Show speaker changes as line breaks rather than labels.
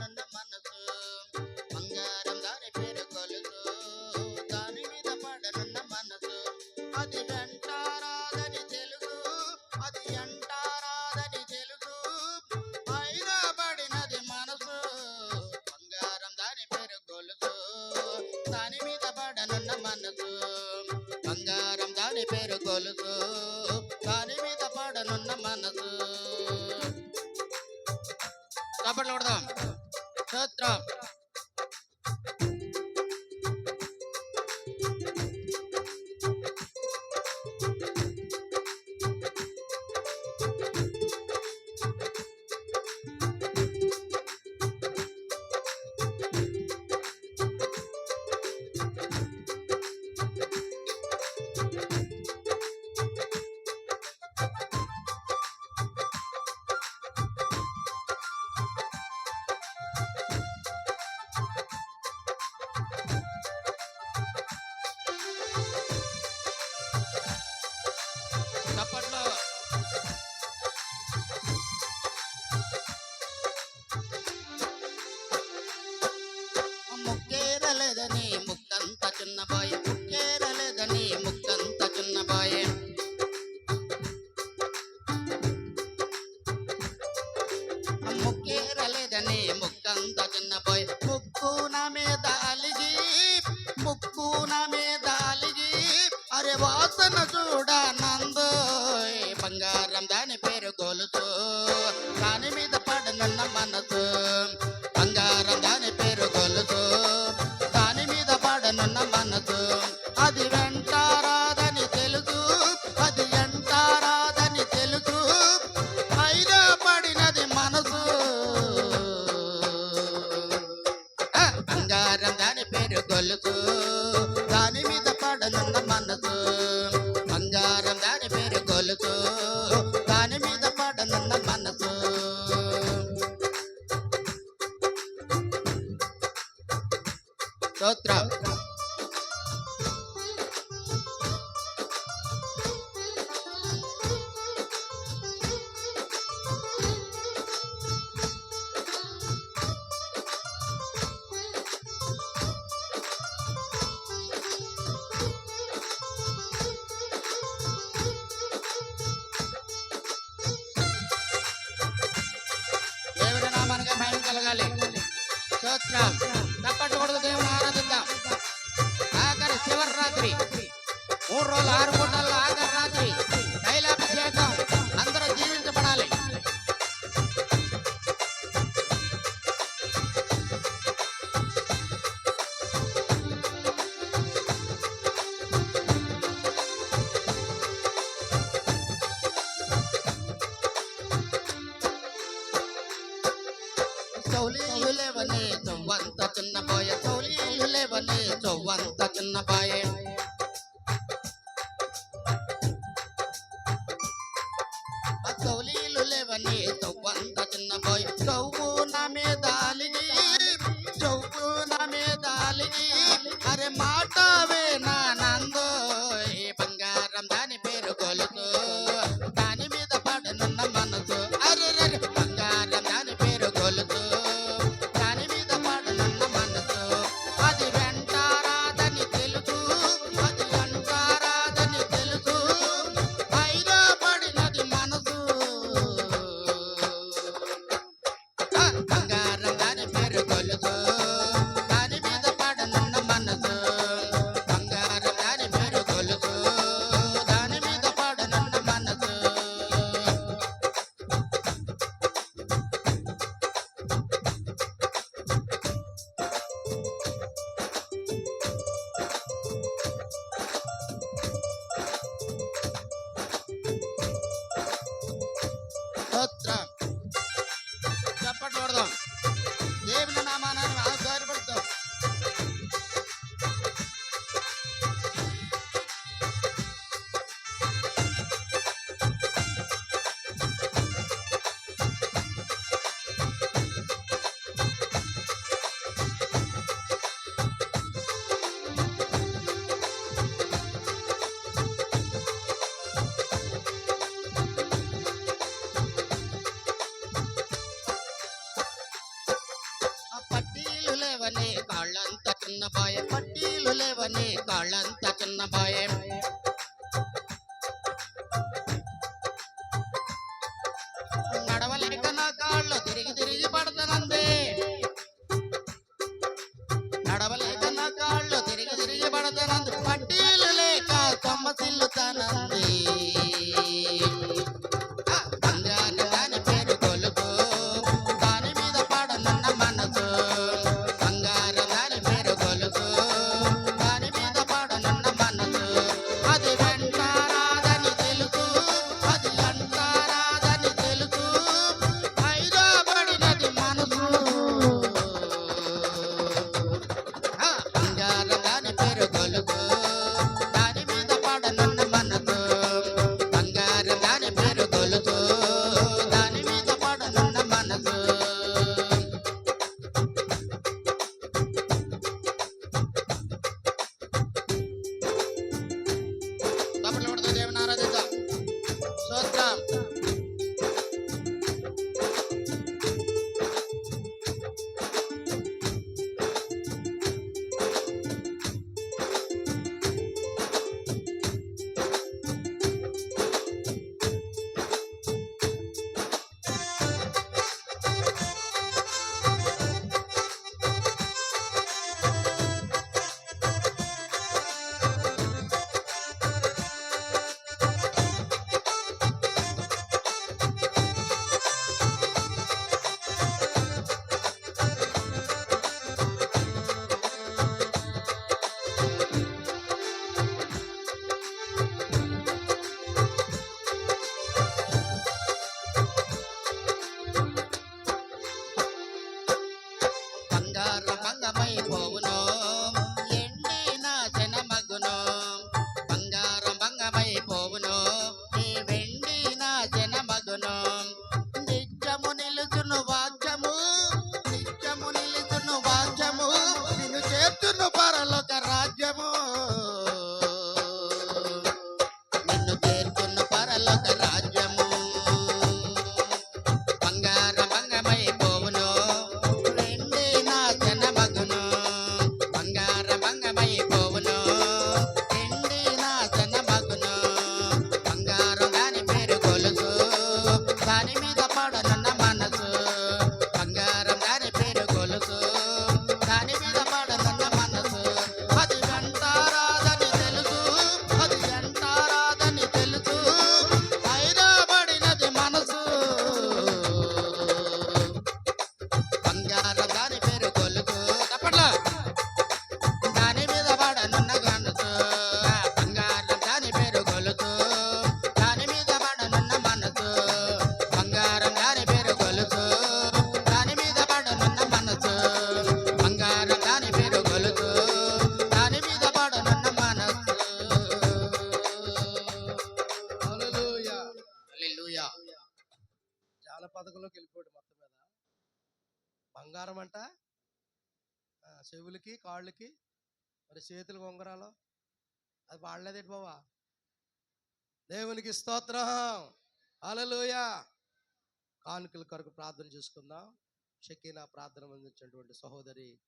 నన్న మనసు బంగారం దాని పేరు కొలుసు దాని మీద పడనున్న మనసు. అది వెంటారాదని తెలుగు అది అంటారాదని తెలుగు పైన పడినది మనసు బంగారం దాని పేరు కొలుసు దాని మీద పడనున్న మనసు. బంగారం దాని పేరు కొలుసు దాని మీద పడనున్న మనసు. చప్పట్లు కొడదాం. స్తోత్రం చిన్నబాయ్ ముక్కేరలేదని ముక్కంత చిన్నబాయ్. ముక్కేరలేదని ముక్కంత చిన్నబాయ్. ముక్కు నా మీద అలిగి ముక్కు నా మీద అలిగి అరే వాసన చూడ పేరు తప్పట్టు కొడుకు దేవుని ఆరాధిద్దాం ఆఖరి చివరి రాత్రి మూడు రోజులు ఆరు సౌలీలు చొవ్వంత చిన్న బాయ సౌలీలు లేవని చొవ్వంత చిన్న బాయ సౌలీలు లేవని చొవ్వంత చిన్న బాయ్ చౌవు నా మీద అలిగి చౌవు నా మీద అలిగి అరే మా చిన్న బాయే పట్టీలు లేవని కాళ్ళంతా చిన్న బాయే దాని మీద
పడదన్న చెవులకి కాళ్ళకి మరి చేతులకు ఉంగరాలు అది వాళ్ళదేంటి బావా? దేవునికి స్తోత్రం. అలలోయ కానుకల కొరకు ప్రార్థన చేసుకుందాం. షకీనా ప్రార్థన అందించినటువంటి సహోదరి